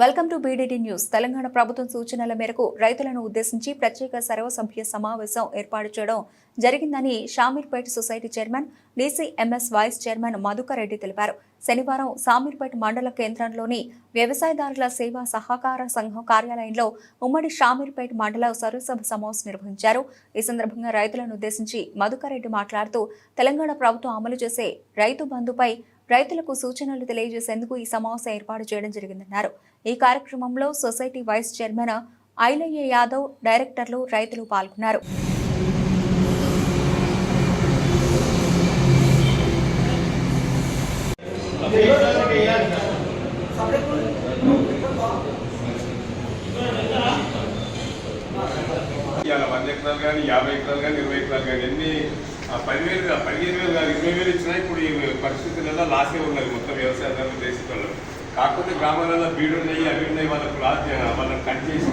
Welcome to BDD news. Telangana ప్రభుత్వం సూచనల మేరకు రైతులను ఉద్దేశించి ప్రత్యేక సర్వసభ్య సమావేశం ఏర్పాటు చేయడం జరిగిందని Shamirpet society chairman DCMS vice chairman Madhukar Reddy తెలిపారు. శనివారం సామీర్పేట మండల కేంద్రంలోని వ్యవసాయదారుల సేవా సహకార సంఘం కార్యాలయంలో ఉమ్మడి షామీర్పేట మండల సర్వసభ సమావేశం నిర్వహించారు. ఈ సందర్భంగా రైతులను ఉద్దేశించి మధుకరెడ్డి మాట్లాడుతూ తెలంగాణ ప్రభుత్వం అమలు చేసే రైతు బంధుపై రైతులకు సూచనలు తెలియజేసేందుకు ఈ సమావేశం ఏర్పాటు చేయడం జరిగిందన్నారు. ఈ కార్యక్రమంలో society vice chairman Ailaiah Yadav డైరెక్టర్లు రైతులు పాల్గొన్నారు. ఇవాళ వంద ఎకరాలు కానీ యాభై ఎకరాలు కానీ ఇరవై ఎకరాలు కానీ ఎన్ని పదివేలు పదిహేను వేలు కానీ ఇరవై వేలు ఇచ్చినా ఇప్పుడు ఈ పరిస్థితులలో లాసే ఉన్నది మొత్తం వ్యవసాయదారులు దేశంలో. కాకపోతే గ్రామాలలో బీడు ఉన్నాయి అవి ఉన్నాయి వాళ్ళకు లాస్ వాళ్ళని కట్ చేసి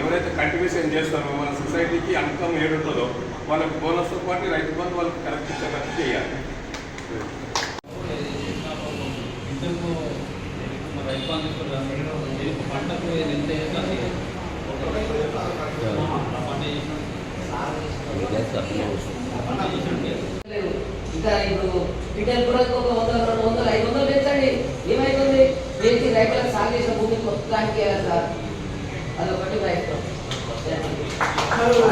ఎవరైతే కంటిన్యూషన్ చేస్తారో మన సొసైటీకి అంకం ఏడుంటుందో వాళ్ళకు బోనస్తో పాటు రైతు బంధు వాళ్ళకి కరెక్ట్ కరెక్ట్ చేయాలి. రైతు పంటకు ఎంత? ఇంకా ఇప్పుడు కూడా ఒక వంద రెండు వందలు ఐదు వందలు పెంచండి ఏమైతుంది పెంచి రైతులకు సాగు చేసిన భూమి మొత్తానికి ఇవ్వాలి సార్ అదొకటి రైతు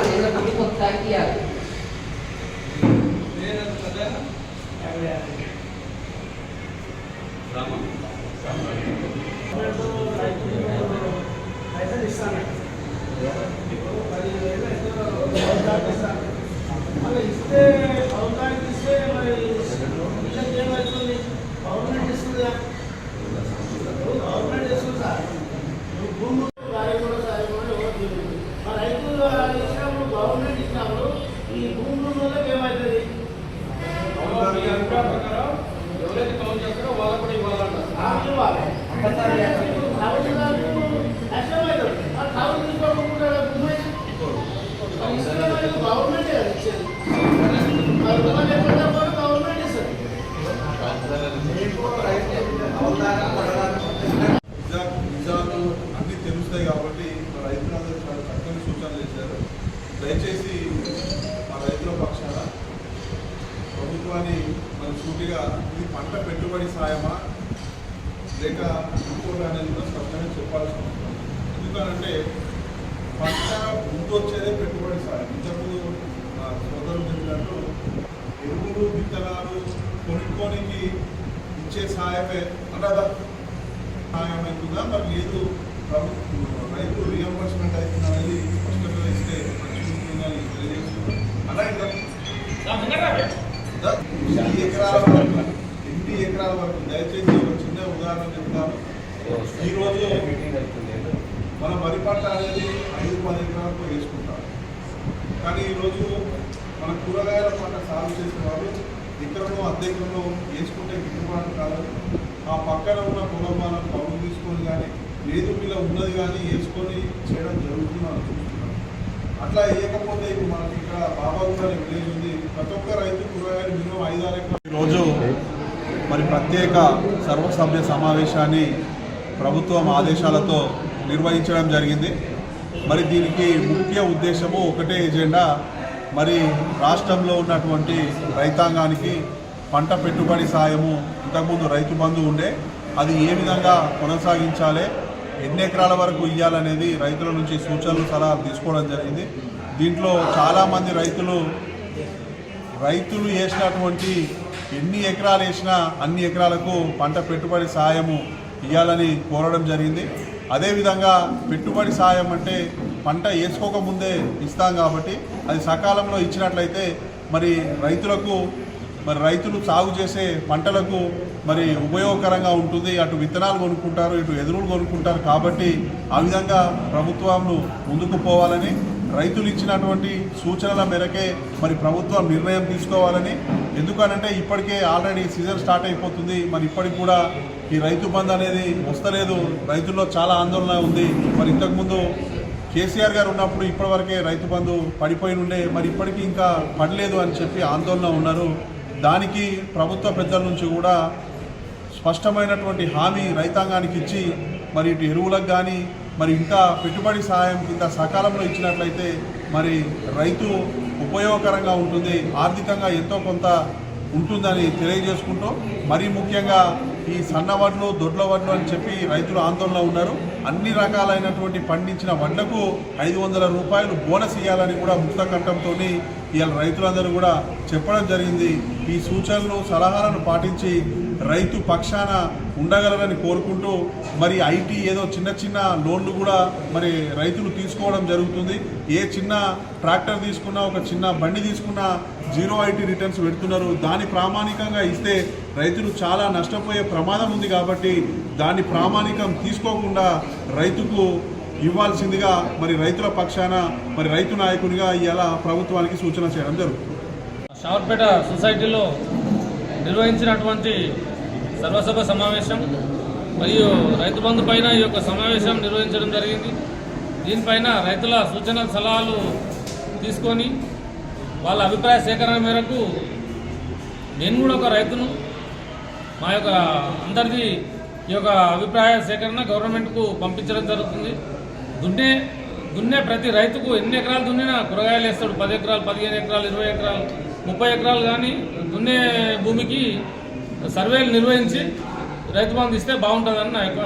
ఏదైనా భూమి మొత్తానికి నిజాలు అన్నీ తెలుస్తాయి కాబట్టి మా రైతులందరూ చాలా చక్కని సూచనలు చేశారు. దయచేసి మా రైతుల పక్షాన ప్రభుత్వాన్ని మన సూటిగా ఇది పంట పెట్టుబడి సాయమా లేక ఇంకోటి అనేది కూడా స్పష్టంగా చెప్పాల్సిన అవసరం ఎందుకనంటే పంట ముందు వచ్చేదే పెట్టుబడి సాయం. ఇంతకుముందు ఇచ్చే సాయమే అన్నదా సహాయం అవుతుందా మరి లేదు ప్రభుత్వం రైతు రియంబర్స్మెంట్ అవుతుందనేది స్పష్టంగా ఇస్తే మంచిగా ఉంటుందని తెలియజేస్తున్నాను ఎన్ని ఎకరాల వరకు ఎన్ని ఎకరాల వరకు? దయచేసి ఒక చిన్న ఉదాహరణ చెప్తాను. ఈరోజు మన వరి పంట అనేది ఐదు పది ఎకరాలకు వేసుకుంటాం కానీ ఈరోజు మన కూరగాయల పంట సాగు చేసిన వాళ్ళు ఎకరంలో అద్దె వేసుకుంటే గిట్టుబాటు కాదు. ఆ పక్కన ఉన్న పొలం కౌలు తీసుకొని కానీ లేదు ఇలా ఉన్నది కానీ వేసుకొని చేయడం జరుగుతుంది మనం చూస్తున్నాం. అట్లా వేయకపోతే ఇప్పుడు మనకి ఇక్కడ బాబాగూడ అనే విలేజ్ ఉంది. ప్రతి ఒక్క రైతు కూరగాయలు మినిమం ఐదారు రోజు ఎకరాలు మరి ప్రత్యేక సర్వసభ్య సమావేశాన్ని ప్రభుత్వం ఆదేశాలతో నిర్వహించడం జరిగింది. మరి దీనికి ముఖ్య ఉద్దేశము ఒకటే ఎజెండా మరి రాష్ట్రంలో ఉన్నటువంటి రైతాంగానికి పంట పెట్టుబడి సాయము ఇంతకుముందు రైతు బంధు ఉండే అది ఏ విధంగా కొనసాగించాలి ఎన్ని ఎకరాల వరకు ఇవ్వాలనేది రైతుల నుంచి సూచనలు సలహాలు తీసుకోవడం జరిగింది. దీంట్లో చాలామంది రైతులు రైతులు వేసినటువంటి ఎన్ని ఎకరాలు వేసినా అన్ని ఎకరాలకు పంట పెట్టుబడి సాయము ఇవ్వాలని కోరడం జరిగింది. అదేవిధంగా పెట్టుబడి సాయం అంటే పంట వేసుకోకముందే ఇస్తాం కాబట్టి అది సకాలంలో ఇచ్చినట్లయితే మరి రైతులకు మరి రైతులు సాగు చేసే పంటలకు మరి ఉపయోగకరంగా ఉంటుంది. అటు విత్తనాలు కొనుక్కుంటారు ఇటు ఎదురులు కొనుక్కుంటారు. కాబట్టి ఆ విధంగా ప్రభుత్వంను ముందుకు పోవాలని రైతులు ఇచ్చినటువంటి సూచనల మేరకే మరి ప్రభుత్వం నిర్ణయం తీసుకోవాలని. ఎందుకనంటే ఇప్పటికే ఆల్రెడీ సీజన్ స్టార్ట్ అయిపోతుంది. మరి ఇప్పటికి కూడా ఈ రైతు బంద్ అనేది వస్తలేదు. రైతుల్లో చాలా ఆందోళన ఉంది. మరి ఇంతకుముందు కేసీఆర్ గారు ఉన్నప్పుడు ఇప్పటివరకే రైతు బంధు పడిపోయి ఉండే మరి ఇప్పటికీ ఇంకా పడలేదు అని చెప్పి ఆందోళన ఉన్నారు. దానికి ప్రభుత్వ పెద్దల నుంచి కూడా స్పష్టమైనటువంటి హామీ రైతాంగానికి ఇచ్చి మరి ఇటు ఎరువులకు కానీ మరి ఇంకా పెట్టుబడి సహాయం కింద సకాలంలో ఇచ్చినట్లయితే మరి రైతు ఉపయోగకరంగా ఉంటుంది ఆర్థికంగా ఎంతో కొంత ఉంటుందని తెలియజేసుకుంటూ మరీ ముఖ్యంగా ఈ సన్న వడ్లు దొడ్ల వడ్లు అని చెప్పి రైతులు ఆందోళనలో ఉన్నారు. అన్ని రకాలైనటువంటి పండించిన వడ్లకు ఐదు వందల రూపాయలు బోనస్ ఇవ్వాలని కూడా ముక్త కంఠంతో ఇవాళ రైతులందరూ కూడా చెప్పడం జరిగింది. ఈ సూచనలు సలహాలను పాటించి రైతు పక్షాన ఉండగలరని కోరుకుంటూ మరి ఐటీ ఏదో చిన్న చిన్న లోన్లు కూడా మరి రైతులు తీసుకోవడం జరుగుతుంది. ఏ చిన్న ట్రాక్టర్ తీసుకున్నా ఒక చిన్న బండి తీసుకున్నా జీరో ఐటీ రిటర్న్స్ పెడుతున్నారు. దాని ప్రామాణికంగా ఇస్తే రైతులు చాలా నష్టపోయే ప్రమాదం ఉంది కాబట్టి దాన్ని ప్రామాణికం తీసుకోకుండా రైతుకు ఇవ్వాల్సిందిగా మరి రైతుల పక్షాన మరి రైతు నాయకునిగా ఇలా ప్రభుత్వానికి సూచన చేయడం జరుగుతుంది. షావర్పేట సొసైటీలో నిర్వహించినటువంటి సర్వసభ సమావేశం మరియు రైతు బంధు పైన ఈ యొక్క సమావేశం నిర్వహించడం జరిగింది. దీనిపైన రైతుల సూచన సలహాలు తీసుకొని వాళ్ళ అభిప్రాయ సేకరణ మేరకు నేను కూడా ఒక రైతును మా యొక్క అందరిది ఈ యొక్క అభిప్రాయ సేకరణ గవర్నమెంట్కు పంపించడం జరుగుతుంది. దున్నే దున్నే ప్రతి రైతుకు ఎన్ని ఎకరాలు దున్నినా కూరగాయలు వేస్తాడు. పది ఎకరాలు పదిహేను ఎకరాలు ఇరవై ఎకరాలు ముప్పై ఎకరాలు కానీ దున్నే భూమికి సర్వేలు నిర్వహించి రైతు బంధు ఇస్తే బాగుంటుందని నా యొక్క